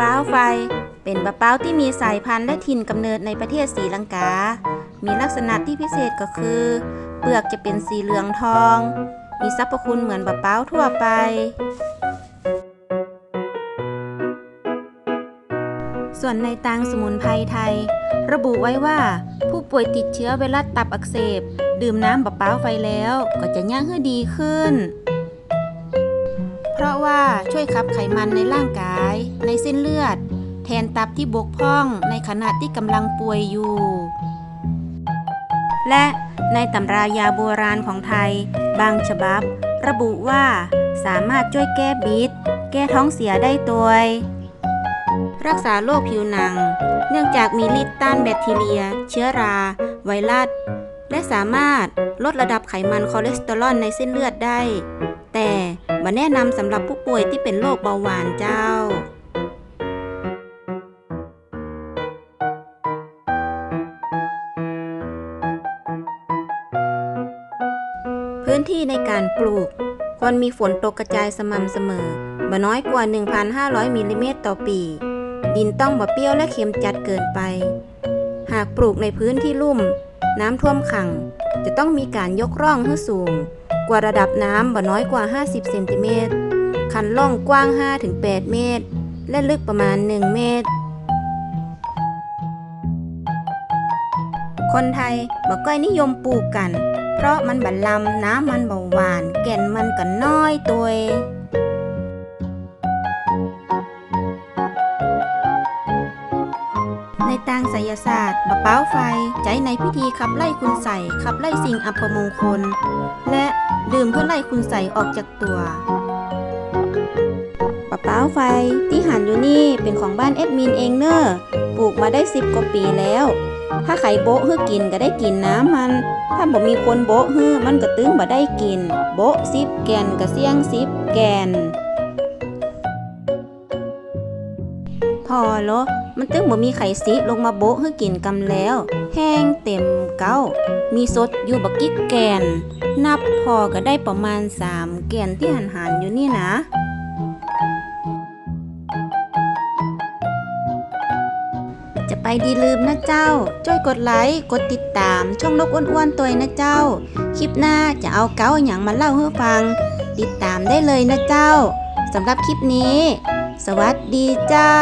ป้าไฟ เป็นบะเป้าที่มีสายพันธุ์และถิ่นกำเนิดในประเทศศรีลังกา มีลักษณะที่พิเศษก็คือ เปลือกจะเป็นสีเหลืองทอง มีสรรพคุณเหมือนบะเป้าทั่วไป ส่วนในตางสมุนไพรไทย ระบุไว้ว่า ผู้ป่วยติดเชื้อไวรัสตับอักเสบ ดื่มน้ำบะเป้าไฟแล้วก็จะย่างให้ดีขึ้น เพราะว่าช่วยขับไขมันในร่างกาย ในเส้นเลือด แทนตับที่บกพร่องในขณะที่กำลังป่วยอยู่ และในตำรายาโบราณของไทย บางฉบับ ระบุว่าสามารถช่วยแก้บิด แก้ท้องเสียได้ตัวรักษาโรคผิวหนัง เนื่องจากมีฤทธิ์ต้านแบคทีเรีย เชื้อรา ไวรัส และสามารถลดระดับไขมันคอเลสเตอรอลในเส้นเลือดได้ แต่บ่แนะนำสำหรับผู้ป่วยที่เป็นโรคเบาหวานเจ้าพื้นที่ในการปลูก ควรมีฝนตกกระจายสม่ำเสมอบ่น้อยกว่า 1,500 มิลลิเมตรต่อปี ดินต้องบ่เปรี้ยวและเค็มจัดเกินไป หากปลูกในพื้นที่ลุ่ม น้ำท่วมขัง จะต้องมีการยกร่องให้สูง ว่าระดับน้ำบ่น้อยกว่า 50 เซนติเมตร คันล่องกว้าง 5-8 เมตร และลึกประมาณ 1 เมตร คนไทยบ่ก้อยนิยมปลูกกัน เพราะมันบันลำน้ำมันบ่หวาน แก่นมันก็น้อยตัว ในทางไสยศาสตร์บะเป้าไฟ ใจในพิธีขับไล่คุณใส่ขับไล่สิ่งอัปมงคล และดื่มเพื่อไล่คุณใส่ออกจากตัวบะเป้าไฟที่หันอยู่นี่เป็นของบ้านเอ็ดมินเองเนอะปลูกมาได้สิบกว่าปีแล้ว ถ้าไข่โบ๊ะฮื้อกินก็ได้กินน้ำมัน ถ้าบ่มีคนโบ๊ะฮื้อมันก็ตึงบ่ได้กิน โบ๊ะซิบแกนก็เสี่ยงซิบแกน อโลมันตึงบ่มีไข่ซิลงมาโบ๊ะฮื้กินกำแล้ว แห้งเต็มเก้า มีสดอยู่บักกิ๊กแกน นับพอก็ได้ประมาณสามแกนที่หันหันอยู่นี่นะจะไปดีลืมนะเจ้า ช่วยกดไลค์ กดติดตามช่องนกอ้วนๆตัวนะเจ้า คลิปหน้าจะเอาเก้าอย่างมาเล่าให้ฟัง ติดตามได้เลยนะเจ้า สำหรับคลิปนี้ สวัสดีเจ้า